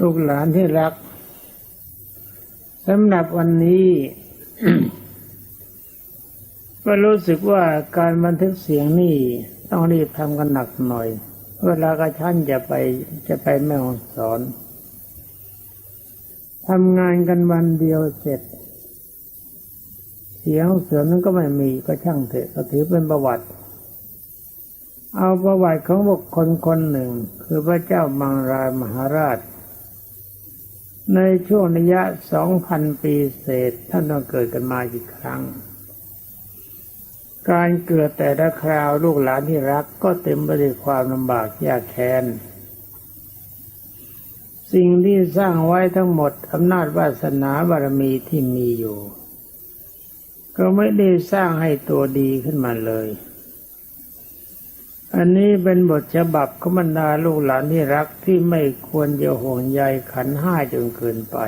ลูกหลานที่รักสำหรับวันนี้ ก็รู้สึกว่าการบันทึกเสียงนี่ต้องรีบทำกันหนักหน่อย เวลากระชั้นจะไปจะไปแม่ฮ่องสอนทำงานกันวันเดียวเสร็จ เสียงเสือนั้นก็ไม่มีก็ช่างเถอะก็ถือเป็นประวัติ เอาประวัติของบุคคลคนหนึ่ง คือพระเจ้ามังรายมหาราช ในช่วงระยะสองพันปีเศษท่านต้องเกิดกันมากี่ครั้ง การเกิดแต่ละคราวลูกหลานที่รักก็เต็มไปด้วยความลำบากยากแค้น สิ่งที่สร้างไว้ทั้งหมดอำนาจวาสนาบารมีที่มีอยู่ ก็ไม่ได้สร้างให้ตัวดีขึ้นมาเลย อันนี้เป็นบทฉบับของบรรดาลูกหลานที่รักที่ไม่ควรจะห่วงใยขันห้าจนเกินไป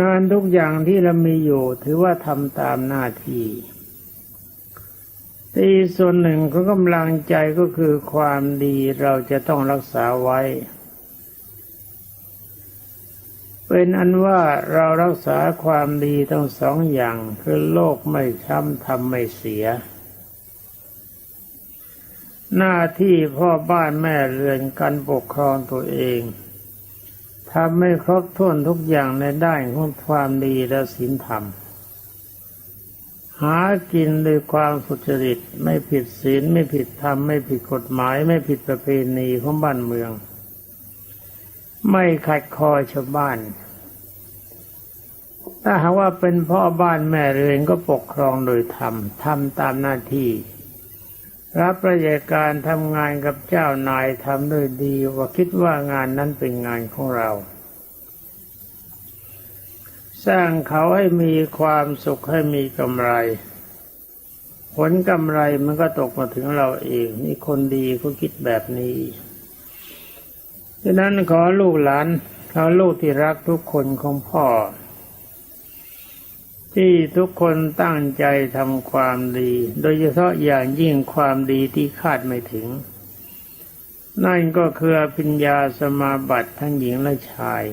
งานทุกอย่างที่เรามีอยู่ถือว่าทำตามหน้าที่แต่อีส่วนหนึ่งของกำลังใจก็คือความดีเราจะต้องรักษาไว้ เป็นอันว่าเรารักษาความดีทั้งสองอย่างคือโลกไม่ช้ำทำไม่เสีย หน้าที่พ่อบ้านแม่เรือนการปกครองตัวเองทำให้ครบถ้วนทุกอย่างในด้านของความดีและศีลธรรม หากินด้วยความสุจริตไม่ผิดศีลไม่ผิดธรรมไม่ผิดกฎหมายไม่ผิดประเพณีของบ้านเมือง ไม่ขัดคอชาวบ้าน ถ้าหากว่าเป็นพ่อบ้านแม่เรือนก็ปกครองโดยธรรมทำตามหน้าที่ รับราชการทำงานกับเจ้านายทำด้วยดีว่าคิดว่างานนั้นเป็นงานของเรา สร้างเขาให้มีความสุขให้มีกำไร ผลกำไรมันก็ตกมาถึงเราเองนี่คนดีเขาคิดแบบนี้ฉะนั้นขอลูกหลานขอลูกที่รักทุกคนของพ่อ ที่ทุกคนตั้งใจทำความดี โดยเฉพาะอย่างยิ่งความดีที่คาดไม่ถึง นั่นก็คือปัญญาสมาบัติทั้งหญิงและชาย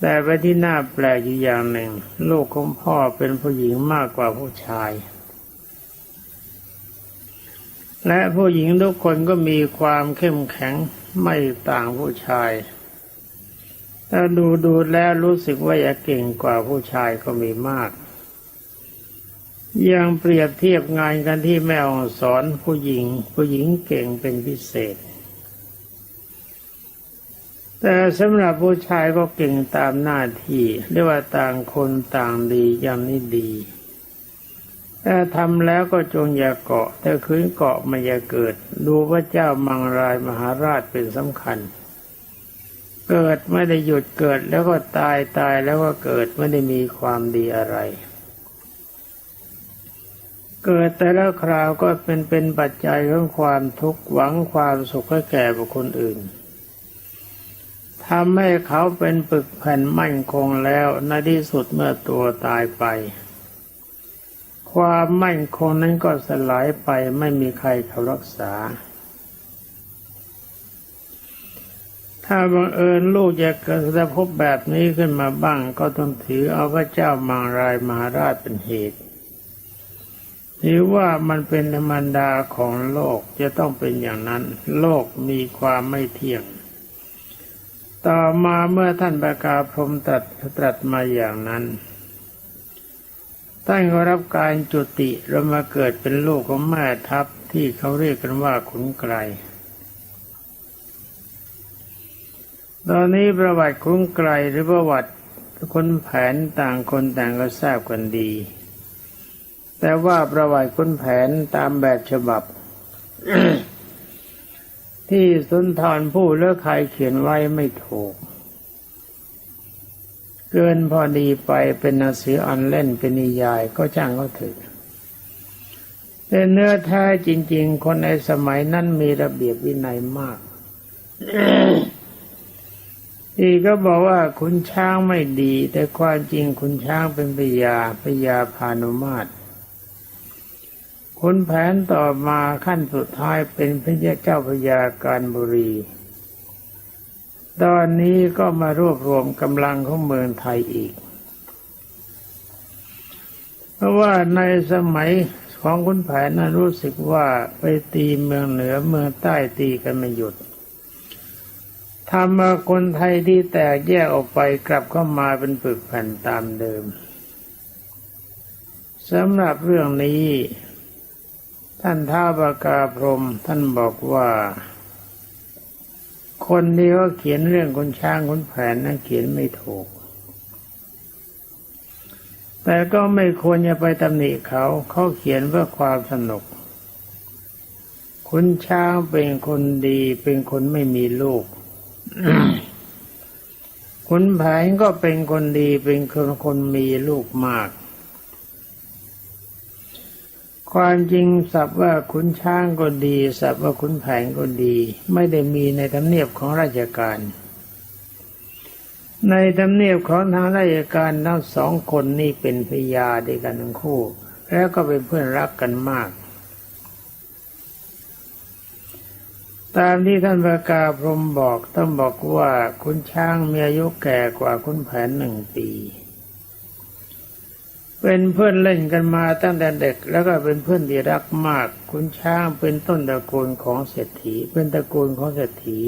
แต่ไปที่น่าแปลกอยู่อย่างหนึ่ง ลูกของพ่อเป็นผู้หญิงมากกว่าผู้ชาย และผู้หญิงทุกคนก็มีความเข้มแข็งไม่ต่างผู้ชาย ถ้าดูดูแล้วรู้สึกว่าจะเก่งกว่าผู้ชายก็มีมากยังเปรียบเทียบงานกันที่แม่อสอนผู้หญิง ผู้หญิงเก่งเป็นพิเศษ แต่สำหรับผู้ชายก็เก่งตามหน้าที่เรียกว่าต่างคนต่างดียามนี้ดีถ้าทำแล้วก็จงอย่าเกาะถ้าคืนเกาะมันจะเกิด ดูพระเจ้ามังรายมหาราชเป็นสำคัญ เกิดไม่ได้หยุดเกิดแล้วก็ตายตายแล้วก็เกิดไม่ได้มีความดีอะไร เกิดแต่ล้วคราวก็เป็นเป็นปัจจัยของความทุกข์หวังความสุขให้แก่บุคคลอื่นทำให้เขาเป็นปึกแผ่นมั่นคงแล้วในที่สุดเมื่อตัวตายไป ความมั่นคงนั้นก็สลายไปไม่มีใครเขารักษา ถ้าบังเอิญลูกจะเกิดพบแบบนี้ขึ้นมาบ้าง ก็ต้องถือเอาพระเจ้ามังรายมหาราชเป็นเหตุถือว่ามันเป็นธรรมดาของโลกจะต้องเป็นอย่างนั้น โลกมีความไม่เที่ยง ต่อมาเมื่อท่านประกาศพรมตรัสตรัสมาอย่างนั้นท่านก็รับการจุติเรามาเกิดเป็นลูกของแม่ทัพที่เขาเรียกกันว่าขุนไกร ตอนนี้ประวัติคุ้งไกลหรือประวัติคนแผนต่างคนต่างก็ทราบกันดี แต่ว่าประวัติคนแผนตามแบบฉบับ ที่สุนทรผู้เลือกใครเขียนไว้ไม่ถูก เกินพอดีไปเป็นหนังสืออันเล่นเป็นนิยายก็จ้างเขาเถอแต่เนื้อแท้จริง ๆ คนในสมัยนั้นมีระเบียบวินัยมาก อีกก็บอกว่าคุณช้างไม่ดี แต่ความจริงคุณช้างเป็นพยาพยาพานุมาตรคุณแผนต่อมาขั้นสุดท้ายเป็นพระเจ้าพยาการบุรี ตอนนี้ก็มารวบรวมกำลังของเมืองไทยอีก เพราะว่าในสมัยของคุณแผนนั้นรู้สึกว่าไปตีเมืองเหนือเมืองใต้ตีกันไม่หยุด ทำมาคนไทยที่แตกแยกออกไปกลับเข้ามาเป็นปึกแผ่นตามเดิมสำหรับเรื่องนี้ ท่านท้าวากาพรมท่านบอกว่า คนที่เขาเขียนเรื่องคนช้างคนแผนนั้นเขียนไม่ถูก แต่ก็ไม่ควรจะไปตำหนิเขาเขาเขียนเพื่อความสนุกคุณช้างเป็นคนดีเป็นคนไม่มีลูก คุณแผนก็เป็นคนดีเป็นคนคนมีลูกมาก ความจริงสับว่าขุนช้างก็ดีสับว่าขุนแผนก็ดี ไม่ได้มีในทำเนียบของราชการ ในทำเนียบของทางราชการทั้งสองคนนี่เป็นพยาด้วยกันทั้งคู่ แล้วก็เป็นเพื่อนรักกันมาก ตามที่ท่านประกาพรหมบอกต้องบอกว่าคุณช้างมีอายุแก่กว่าคุณแผนหนึ่งปี เป็นเพื่อนเล่นกันมาตั้งแต่เด็ก แล้วก็เป็นเพื่อนที่รักมาก คุณช้างเป็นต้นตระกูลของเศรษฐี เป็นตระกูลของเศรษฐี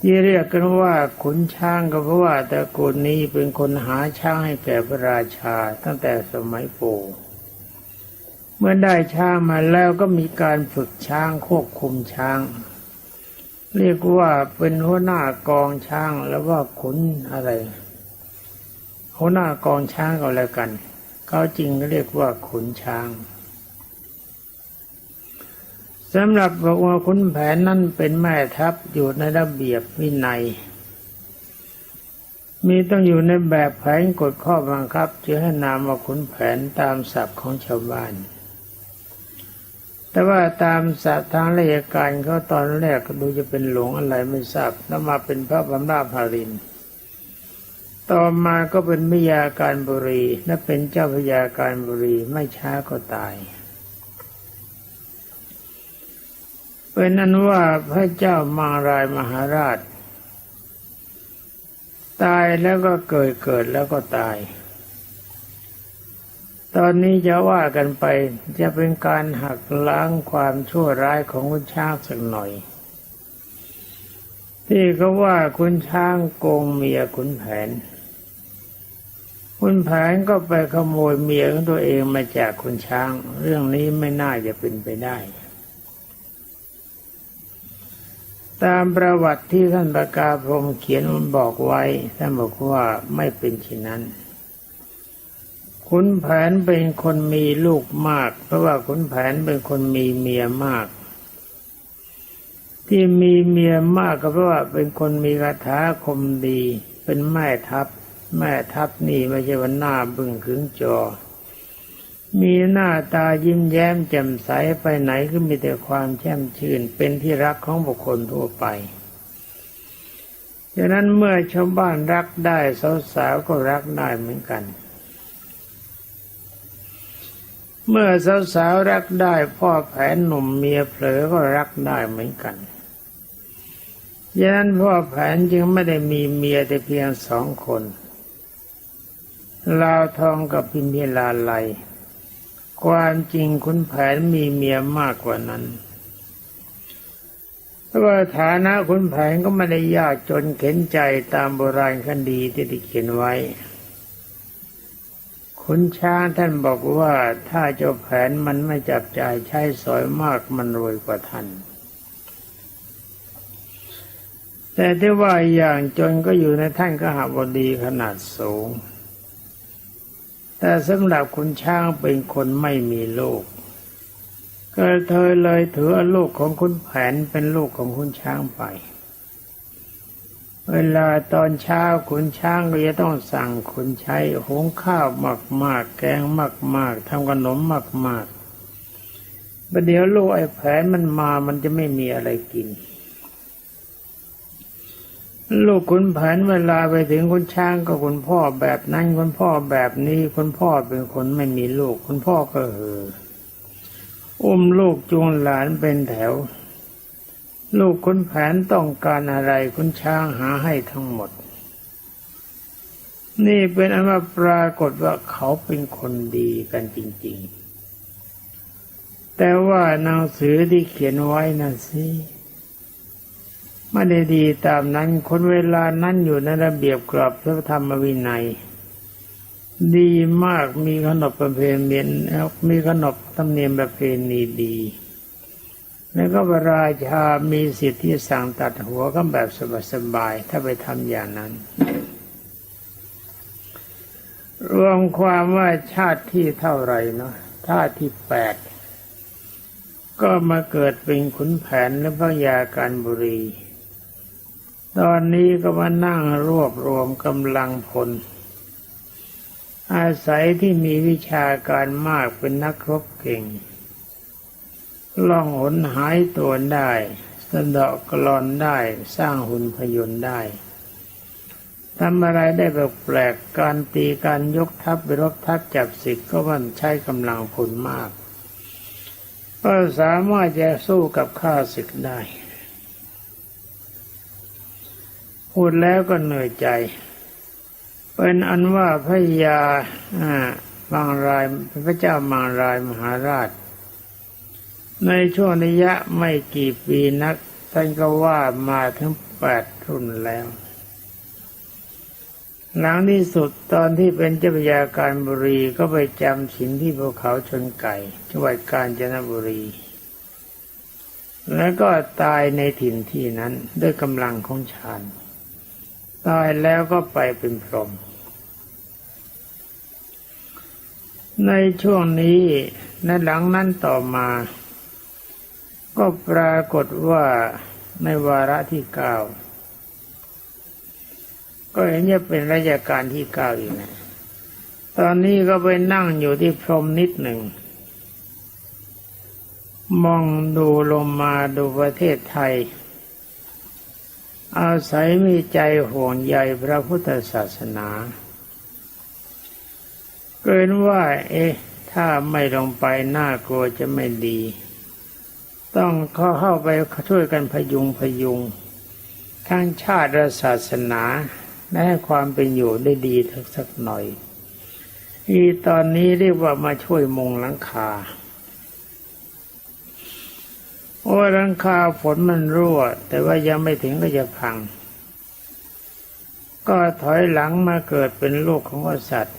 ที่เรียกกันว่าขุนช้างก็เพราะว่าตระกูลนี้เป็นคนหาช้างให้แก่พระราชาตั้งแต่สมัยปู่ เมื่อได้ช้างมาแล้วก็มีการฝึกช้างควบคุมช้าง เรียกว่าเป็นหัวหน้ากองช้างแล้วว่าขุนอะไร หัวหน้ากองช้างก็แล้วกันเขาจริงก็เรียกว่าขุนช้างสำหรับบอกว่าขุนแผนนั่นเป็นแม่ทัพอยู่ในระเบียบวินัย มีต้องอยู่ในแบบแผนกฎข้อบังคับจึงให้นามว่าขุนแผนตามศัพท์ของชาวบ้าน แต่ว่าตามศัพท์ทางราชการเขาตอนแรกดูจะเป็นหลวงอะไรไม่ทราบแล้วมาเป็นพระบรมราภารินทร์ต่อมาก็เป็นมิยาการบุรีและเป็นเจ้าพยาการบุรีไม่ช้าก็ตายเป็นนั้นว่าพระเจ้ามางรายมหาราช ตายแล้วก็เกิดเกิดแล้วก็ตาย ตอนนี้จะว่ากันไปจะเป็นการหักล้างความชั่วร้ายของคุณช้างสักหน่อย ที่เขาว่าคุณช้างโกงเมียขุนแผน คุณแผนก็ไปขโมยเมียของตัวเองมาจากคุณช้าง เรื่องนี้ไม่น่าจะเป็นไปได้ ตามประวัติที่ท่านประกาพรมเขียนบอกไว้ท่านบอกว่าไม่เป็นเช่นนั้น ขุนแผนเป็นคนมีลูกมาก เพราะว่าขุนแผนเป็นคนมีเมียมาก ที่มีเมียมากก็เพราะว่าเป็นคนมีคาถาคมดี เป็นแม่ทัพ แม่ทัพนี่ไม่ใช่ว่าหน้าบึ้งขึงจอ มีหน้าตายิ้มแย้มแจ่มใสไปไหนก็มีแต่ความแช่มชื่น เป็นที่รักของบุคคลทั่วไปดังนั้นเมื่อชาวบ้านรักได้สาวๆก็รักได้เหมือนกัน เมื่อสาวๆรักได้ พ่อแผนหนุ่มเมียเผลอก็รักได้เหมือนกันดันั้นพ่อแผนจึงไม่ได้มีเมียแต่เพียงสองคนลาวทองกับพิมพิลาไลความจริงคุณแผนมีเมียมากกว่านั้นเพราะว่าฐานะคุณแผนก็ไม่ได้ยากจนเข็นใจตามโบราณคดีที่ได้เขียนไว้ คุณช้างท่านบอกว่าถ้าเจ้าแผนมันไม่จับจ่ายใช้สอยมากมันรวยกว่าท่าน แต่ที่ว่าอย่างจนก็อยู่ในท่านกหบดีขนาดสูง แต่สำหรับคุณช้างเป็นคนไม่มีลูกก็เธอเลยถือลูกของคุณแผนเป็นลูกของคุณช้างไป เวลาตอนเช้าคุณช้างก็จะต้องสั่งคุณใช้หุงข้าวมากๆ แกงมากๆทำขนมมากๆประเดี๋ยวลูกไอ้แผนมันมามันจะไม่มีอะไรกิน ลูกคุณแผนเวลาไปถึงคุณช้างก็คุณพ่อแบบนั้นคุณพ่อแบบนี้คุณพ่อเป็นคนไม่มีลูก คุณพ่อก็เอออุ้มลูกจูงหลานเป็นแถว ลูกคุณแผนต้องการอะไรคุณช้างหาให้ทั้งหมด นี่เป็นอันว่าปรากฏว่าเขาเป็นคนดีกันจริง ๆ แต่ว่าหนังสือที่เขียนไว้นั่นสิไม่ได้ดีตามนั้นคนเวลานั้นอยู่ในระเบียบกรอบพระธรรมวินัย ดีมากมีขนบประเพณีมีขนบธรรมเนียมประเพณีดี แล้วก็พระราชามีสิทธิ์ที่สั่งตัดหัวก็แบบสบายๆถ้าไปทำอย่างนั้น รวมความว่าชาติที่เท่าไรเนาะชาติที่แปดก็มาเกิดเป็นขุนแผนและพระยาการบุรี ตอนนี้ก็มานั่งรวบรวมกำลังพล อาศัยที่มีวิชาการมากเป็นนักรบเก่ง ล่องหนหายตัวได้สะเดาะกลอนได้สร้างหุ่นพยนต์ได้ทำอะไรได้แบบแปลกการตีการยกทัพไปรบทัพจับศึกก็มันใช้กำลังพลมาก ก็สามารถจะสู้กับข้าศึกได้ พูดแล้วก็เหนื่อยใจ เป็นอันว่าพระยาบางรายพระเจ้าบางรายมหาราช ในช่วงระยะไม่กี่ปีนักท่านก็ว่ามาถึงแปดรุ่นแล้ว หลังที่สุดตอนที่เป็นเจ้าพยาการบุรีก็ไปจำศีลที่ภูเขาชนไก่จังหวัดกาญจนบุรี แล้วก็ตายในถิ่นที่นั้นด้วยกำลังของฌานตายแล้วก็ไปเป็นพรหมในช่วงนี้ในหลังนั้นต่อมา ก็ปรากฏว่าในวาระที่เก้าก็เห็นจะเป็นราชการที่เก้าอีกนะ ตอนนี้ก็ไปนั่งอยู่ที่พรมนิดหนึ่ง มองดูลงมาดูประเทศไทย อาศัยมีใจห่วงใยพระพุทธศาสนาเกินว่า เอ๊ะ ถ้าไม่ลงไปน่ากลัวจะไม่ดี ต้องเข้าเข้าไปช่วยกันพยุงพยุง ทั้งชาติและศาสนาและให้ความเป็นอยู่ได้ดีทักสักหน่อยอีตอนนี้เรียกว่ามาช่วยมุงหลังคาโอ้หลังคาฝนมันรั่ว แต่ว่ายังไม่ถึงก็จะพัง ก็ถอยหลังมาเกิดเป็นลูกของกษัตริย์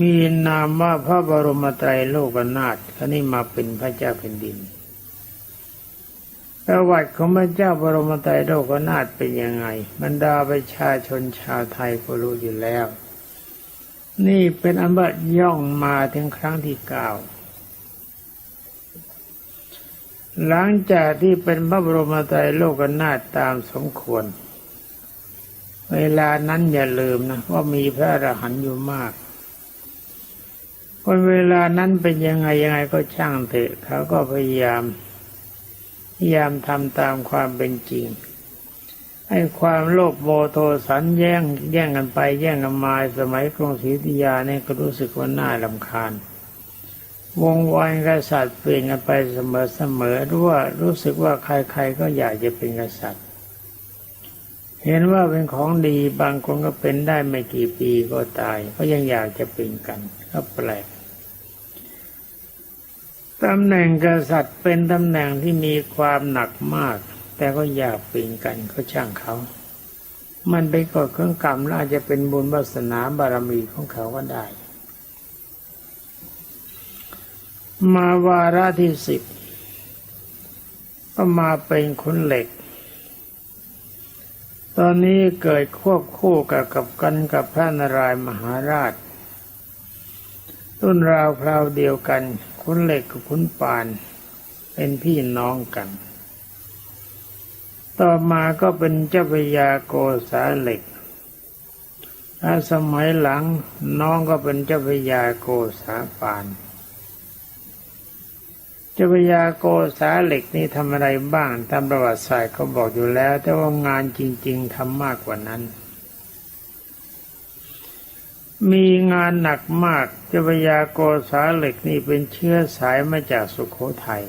มีนามว่าพระบรมไตรโลกนาถครนี้มาเป็นพระเจ้าแผ่นดิน ประวัติของพระเจ้าบรมไตรโลกนาถเป็นยังไง บรรดาประชาชนชาวไทยก็รู้อยู่แล้ว นี่เป็นอันว่าย่องมาถึงครั้งที่เก้าหลังจากที่เป็นพระบรมไตรโลกนาถตามสมควร เวลานั้นอย่าลืมนะว่ามีพระอรหันต์อยู่มากคนเวลานั้นเป็นยังไงยังไงก็ช่างเถอะเขาก็พยายาม ยายามทำตามความเป็นจริงให้ความโลภโมโทสันแย่งแย่งกันไปแย่งกันมาสมัยกรุงศรีอยุธยาเนี่ยก็รู้สึกว่าน่าลำคาญ วงวานกษัตริย์เปลี่ยนกันไปเสมอเสมอรู้ว่ารู้สึกว่าใครๆก็อยากจะเป็นกษัตริย์ เห็นว่าเป็นของดีบางคนก็เป็นได้ไม่กี่ปีก็ตาย ก็ยังอยากจะเป็นกันก็แปลก ตำแหน่งกษัตริย์เป็นตำแหน่งที่มีความหนักมาก แต่ก็อยากป็นกันก็ช่างเขา มันเป็นกฎเครื่องกรรมและอาจจะเป็นบุญวาสนาบารมีของเขาก็ได้ มาวาระที่สิบก็มาเป็นคนเหล็ก ตอนนี้เกิดควบคู่กับกับกันกับพระนารายมหาราช รุ่นราวคราวเดียวกัน คุณเหล็กกับคุณปาน เป็นพี่น้องกัน ต่อมาก็เป็นเจ้าพยาโกษาเหล็กถ้าสมัยหลังน้องก็เป็นเจ้าพยาโกษาปาน เจ้าพยาโกษาเหล็กนี่ทำอะไรบ้างตามประวัติศาสตร์เขาบอกอยู่แล้ว แต่ว่างานจริง ๆทำมากกว่านั้น มีงานหนักมากเจ้าพรยาโกษาเหล็กนี่เป็นเชื้อสายมาจากสุขโขทัย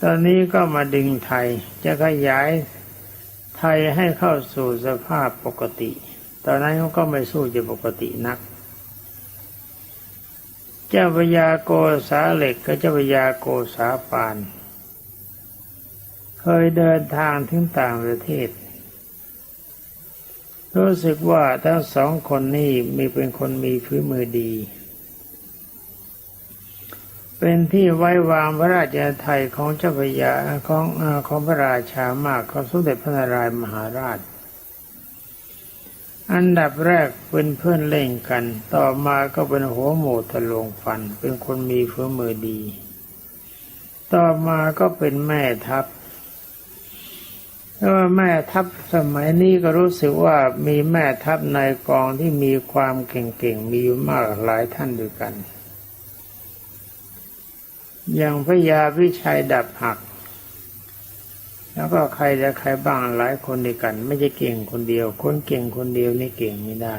ตอนนี้ก็มาดึงไทยจะขยายไทยให้เข้าสู่สภาพปกติ ตอนนั้นเขาก็ไม่สู้จะปกตินัก เจ้าพญาโกษาเหล็กกับเจ้าพญาโกษาปาน เคยเดินทางถึงต่างประเทศ รู้สึกว่าทั้งสองคนนี้มีเป็นคนมีฝีมือดี เป็นที่ไว้วางพระราชาไทยของเจ้าพระยาของอของพระราชามากของสมเด็จพระนารายณ์มหาราช อันดับแรกเป็นเพื่อนเล่นกัน ต่อมาก็เป็นหัวหมูทะลวงฟัน เป็นคนมีฝีมือดี ต่อมาก็เป็นแม่ทัพ ว่าแม่ทัพสมัยนี้ก็รู้สึกว่ามีแม่ทัพในกองที่มีความเก่งๆมีอยู่มากหลายท่านด้วยกัน อย่างพระยาวิชัยดับหัก แล้วก็ใครจะใครบ้างหลายคนด้วยกัน ไม่ใช่เก่งคนเดียว คนเก่งคนเดียวนี่เก่งไม่ได้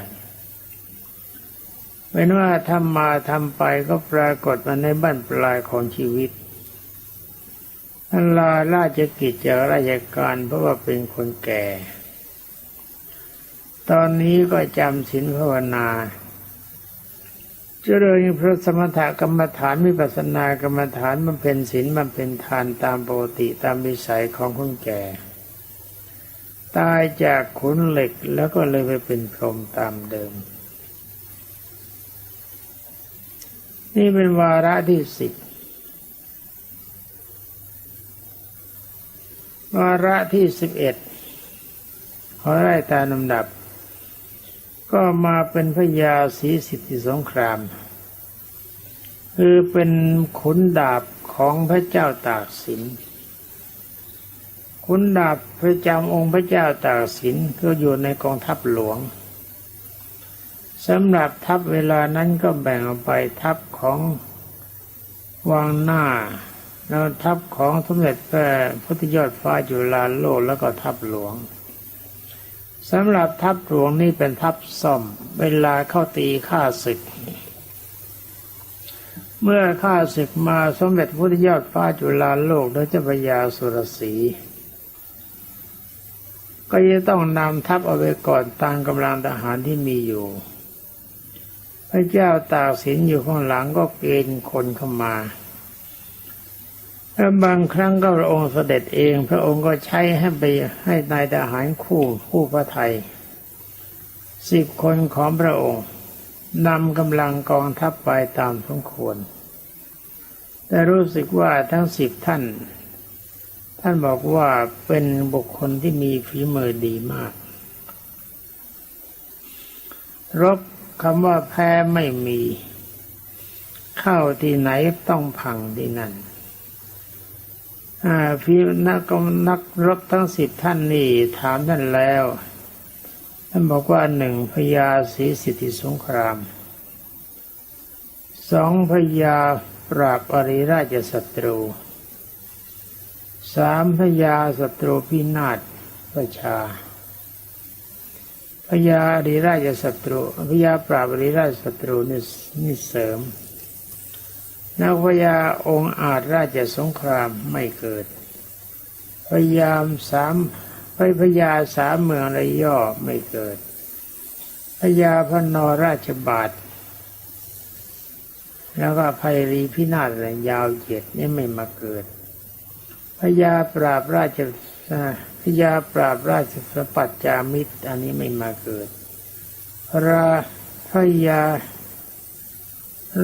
เป็นว่าทำมาทำไปก็ปรากฏมาในบ้านปลายของชีวิต ลาราชกิจจากราชการเพราะว่าเป็นคนแก่ ตอนนี้ก็จำศีลภาวนาเจริญพระสมถกรรมฐานวิปัสสนากรรมฐานมันเป็นศีลมันเป็นทานตามปกติตามวิสัยของคนแก่ ตายจากขุนเหล็กแล้วก็เลยไปเป็นพรหมตามเดิม นี่เป็นวาระที่สิบ วาระที่สิบเอ็ดขอไล่ตามลำดับ ก็มาเป็นพระยาศรีสิทธิสงคราม คือเป็นขุนดาบของพระเจ้าตากสินขุนดาบพระจำองค์พระเจ้าตากสินก็อยู่ในกองทัพหลวงสำหรับทัพเวลานั้นก็แบ่งออกไปทัพของวังหน้า แล้วทัพของสมเด็จพระพุทธยอดฟ้าจุฬาโลกแล้วก็ทัพหลวงสำหรับทัพหลวงนี่เป็นทัพซ่อม เวลาเข้าตีข้าศึก เมื่อข้าศึกมาสมเด็จพระพุทธยอดฟ้าจุฬาโลกโดยเจ้าพระยาสุรศรีก็จะต้องนำทัพเอาไว้ก่อนตามกำลังทหารที่มีอยู่ พระเจ้าตากสินอยู่ข้างหลังก็เกณฑ์คนเข้ามา แล้วบางครั้งก็พระองค์เสด็จเอง พระองค์ก็ใช้ให้ไปให้นายทหารคู่คู่พระไทยสิบคนของพระองค์นำกำลังกองทัพไปตามสมควร แต่รู้สึกว่าทั้งสิบท่าน ท่านบอกว่าเป็นบุคคลที่มีฝีมือดีมาก รบคำว่าแพ้ไม่มี เข้าที่ไหนต้องพังที่นั่น พี่นักนักรบทั้งสิบท่านนี่ถามท่านแล้ว ท่านบอกว่าหนึ่งพญาศรีสิทธิสงครามสองพญาปราบอริราชศัตรูสามพญาศัตรูพินาศประชาพญาอริราชศัตรูพญาปราบอริราชศัตรูนี่นี่เสริม นักพยาองค์อาจราชสงครามไม่เกิด พยายามสามไปพยาสามเมืองระย่อไม่เกิดพยาพนอราชบาท แล้วก็ภัยรีพินาศอะยาวเหยียดนี่ไม่มาเกิดพยาปราบราชพยาปราบราชสปัจจามิตร อันนี้ไม่มาเกิด พระพยา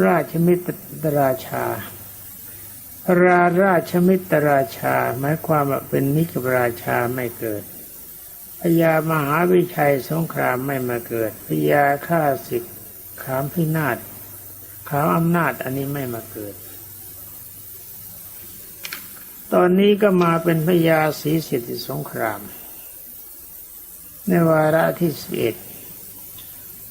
ราชมิตรราชา ราราชมิตรราชา หมายความว่าเป็นมิตรราชาไม่เกิดพญามหาวิชัยสงครามไม่มาเกิดพญาข้าศึกขามพินาศขามอำนาจอันนี้ไม่มาเกิด ตอนนี้ก็มาเป็นพญาศรีสิทธิสงคราม ในวาระที่สิบเอ็ด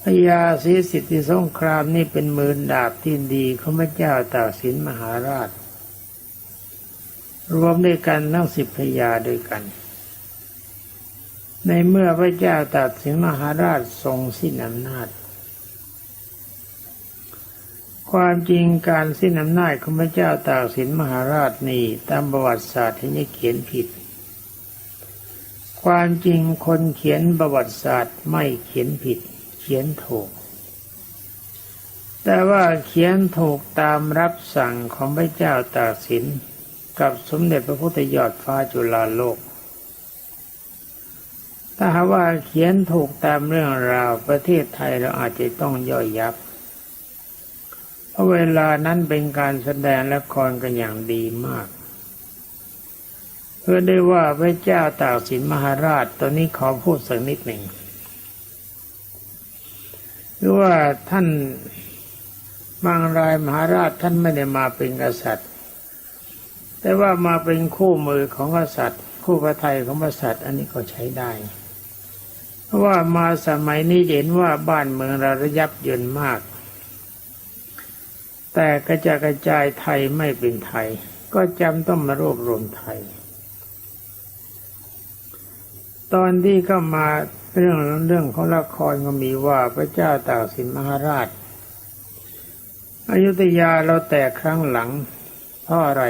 พญาศรีสิทธิสงครามนี่เป็นมือดาบที่ดีของพระเจ้าตากสินมหาราช รวมด้วยกันทั้งสิบพญาด้วยกัน ในเมื่อพระเจ้าตากสินมหาราชทรงสิ้นอำนาจ ความจริงการสิ้นอำนาจของพระเจ้าตากสินมหาราชนี่ตามประวัติศาสตร์ที่นี่เขียนผิดความจริงคนเขียนประวัติศาสตร์ไม่เขียนผิด ขียนถูก แต่ว่าเขียนถูกตามรับสั่งของพระเจ้าตากสินกับสมเด็จพระพุทธยอดฟ้าจุฬาโลก ถ้าหากว่าเขียนถูกตามเรื่องราวประเทศไทยเราอาจจะต้องย่อยยับ เพราะเวลานั้นเป็นการแสดงละครกันอย่างดีมาก เพื่อได้ว่าพระเจ้าตากสินมหาราชตอนนี้ขอพูดสักนิดหนึ่ง หรือว่าท่านบางรายมหาราชท่านไม่ได้มาเป็นกษัตริย์ แต่ว่ามาเป็นคู่มือของกษัตริย์ คู่พระไทยของกษัตริย์ อันนี้ก็ใช้ได้ เพราะว่ามาสมัยนี้เห็นว่าบ้านเมืองเราระยับเยินมาก แต่กระจายกระจายไทยไม่เป็นไทย ก็จำต้องมารวบรวมไทย ตอนที่เข้ามา เรื่องเรื่องของละครก็มีว่าพระเจ้าตากสินมหาราชอยุธยาเราแตกครั้งหลังเพราะอะไร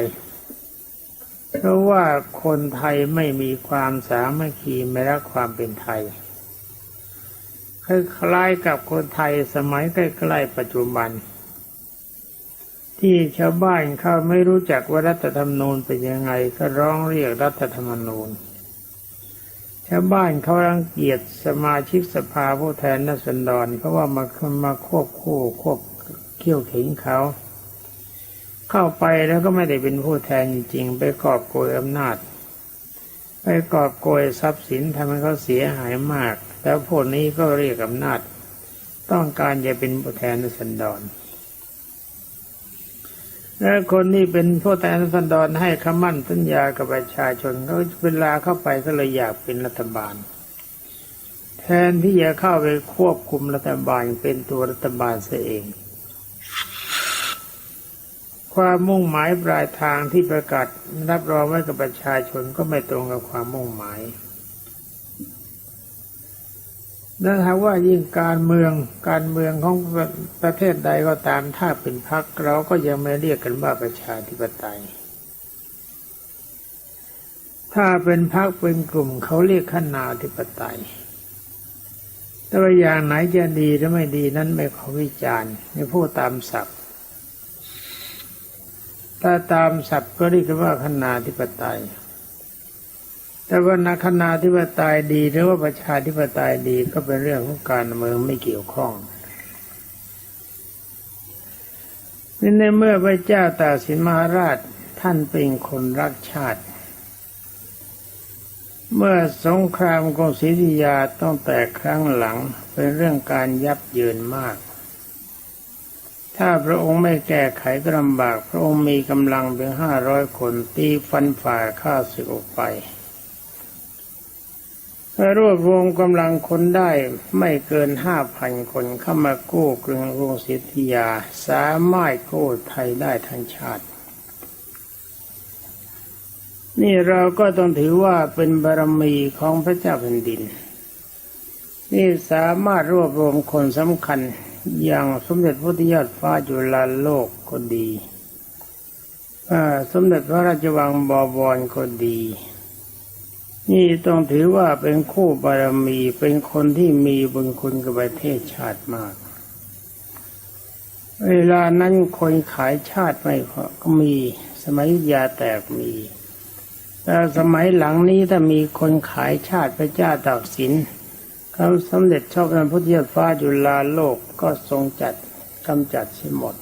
เพราะว่าคนไทยไม่มีความสามัคคีไม่รักความเป็นไทยคล้ายๆกับคนไทยสมัยใกล้ๆปัจจุบัน ที่ชาวบ้านเขาไม่รู้จักว่ารัฐธรรมนูญเป็นยังไงก็ร้องเรียกรัฐธรรมนูญ ชาวบ้านเขารังเกียจสมาชิกสภาผู้แทนนัสดรเพราะว่ามามาควบคู่ควบเขี่ยวเข็นเขาเข้าไปแล้วก็ไม่ได้เป็นผู้แทนจริงๆไปกอบโกยอำนาจ ไปกอบโกยทรัพย์สินทำให้เขาเสียหายมาก แล้วพวกนี้ก็เรียกอำนาจ ต้องการจะเป็นผู้แทนนัสดร และคนที่เป็นผู้แทนรัษฎรให้คำมั่นสัญญากับประชาชนก็เวลาเข้าไปก็เลยอยากเป็นรัฐบาล แทนที่จะเข้าไปควบคุมรัฐบาลเป็นตัวรัฐบาลเสียเอง ความมุ่งหมายปลายทางที่ประกาศรับรองไว้กับประชาชนก็ไม่ตรงกับความมุ่งหมาย และถ้าว่ายิ่งการเมืองการเมืองของประเทศใดก็ตามถ้าเป็นพรรคเราก็ยังไม่เรียกกันว่าประชาธิปไตย ถ้าเป็นพรรคเป็นกลุ่มเขาเรียกขนาธิปไตยแต่ว่าอย่างไหนจะดีหรือไม่ดีนั้นไม่ขอวิจารณ์ในผู้ตามศัพท์ ถ้าตามศัพท์ก็เรียกกันว่าขนาธิปไตย แต่ว่านักคณาธิปไตยดีหรือว่าประชาธิปไตยดีก็เป็นเรื่องของการเมืองไม่เกี่ยวข้องนี่ในเมื่อพระเจ้าตากสินมหาราชท่านเป็นคนรักชาติ เมื่อสงครามกรุงศรีอยุธยาต้องแตกครั้งหลังเป็นเรื่องการยับเยินมาก ถ้าพระองค์ไม่แก้ไขก็ลำบาก พระองค์มีกำลังเพียงห้าร้อยคนตีฟันฝ่าข้าศึกออกไป รวบรวมกำลังคนได้ไม่เกินห้าพันคนเข้ามากู้กรุงกรุงศรีอยุธยา สามารถกู้ไทยได้ทั้งชาติ นี่เราก็ต้องถือว่าเป็นบารมีของพระเจ้าแผ่นดิน นี่สามารถรวบรวมคนสำคัญอย่างสมเด็จพระพุทธยอดฟ้าจุฬาโลกก็ดีสมเด็จพระราชวังบวรก็ดี นี่ต้องถือว่าเป็นคู่บารมีเป็นคนที่มีบุญคุณกับประเทศชาติมาก เวลานั้นคนขายชาติไม่พอก็มี สมัยยาแตกมีแต่สมัยหลังนี้ถ้ามีคนขายชาติพระเจ้าตากสินเขาสำเร็จชอบเป็นพุทธยอดฟ้าจุฬาโลกก็ทรงจัดกำจัดเสียหมด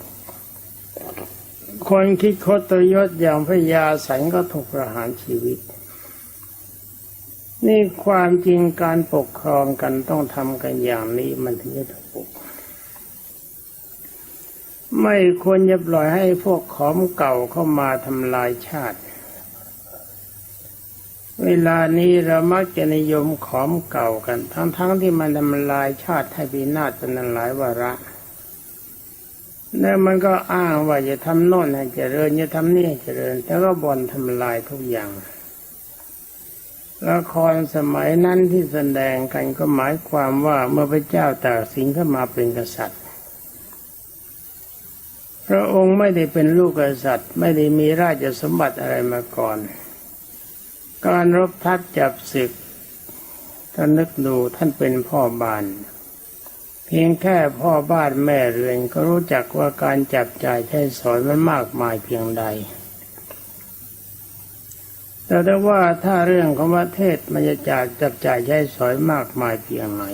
คนคิดคดตยศอย่างพระยาสันก็ถูกประหารชีวิต นี่ความจริงการปกครองกันต้องทำกันอย่างนี้มันถึงจะถูก ไม่ควรจะปล่อยให้พวกขอมเก่าเข้ามาทำลายชาติ เวลานี้เรามักจะนิยมขอมเก่ากัน ทั้งๆทที่มันทำลายชาติให้พินาศเป็นนันหลายวาระแล้วมันก็อ้างว่าจะทำโน่นให้เจริญจะทำนี่ให้เจริญ แต่ก็บ่นทำลายทุกอย่าง ละครสมัยนั้นที่แสดงกันก็หมายความว่าเมื่อพระเจ้าตากสินเข้ามาเป็นกษัตริย์ พระองค์ไม่ได้เป็นลูกกษัตริย์ ไม่ได้มีราชสมบัติอะไรมาก่อน การรบทัพจับศึกท่านนึกดูท่านเป็นพ่อบ้าน เพียงแค่พ่อบ้านแม่เรือนก็รู้จักว่าการจับจ่ายใช้สอยมันมากมายเพียงใด แต่ได้ว่าถ้าเรื่องของประเทศมันจะจับจับจ่ายใช้สอยมากมายเพียงไหน